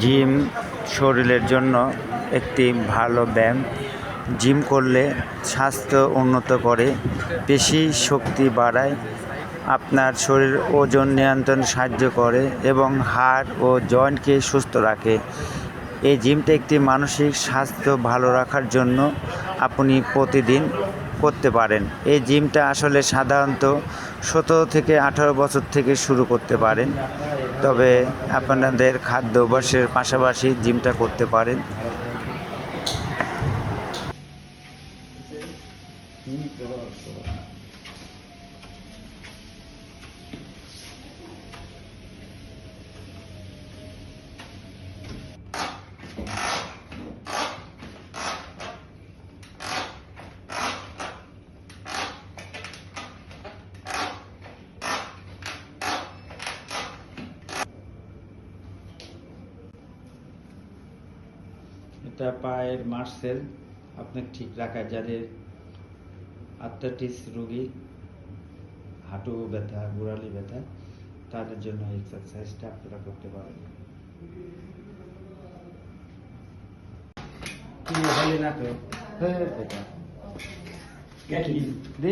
Gym শরীরের জন্য একটি ভালো ব্যায়াম। জিম করলে স্বাস্থ্য উন্নত করে, পেশি শক্তি বাড়ায়, আপনার শরীর ওজন নিয়ন্ত্রণ সাহায্য করে এবং হাড় ও জয়েন্টকে সুস্থ রাখে। এই জিমটা একটি মানসিক স্বাস্থ্য ভালো রাখার জন্য আপনি প্রতিদিন করতে পারেন। এই জিমটা আসলে সাধারণত সতেরো থেকে আঠারো বছর থেকে শুরু করতে পারেন। তবে আপনাদের খাদ্য অভ্যাসের পাশাপাশি জিমটা করতে পারেন। এটা পায়ের মার্সেল আপনার ঠিক রাখা যাদের আর্থাইটিস রোগী হাঁটু ব্যথা গোড়ালি ব্যথা তাদের জন্য এক্সারসাইজটা আপনারা করতে পারেন কি হলি না তো Get in. দে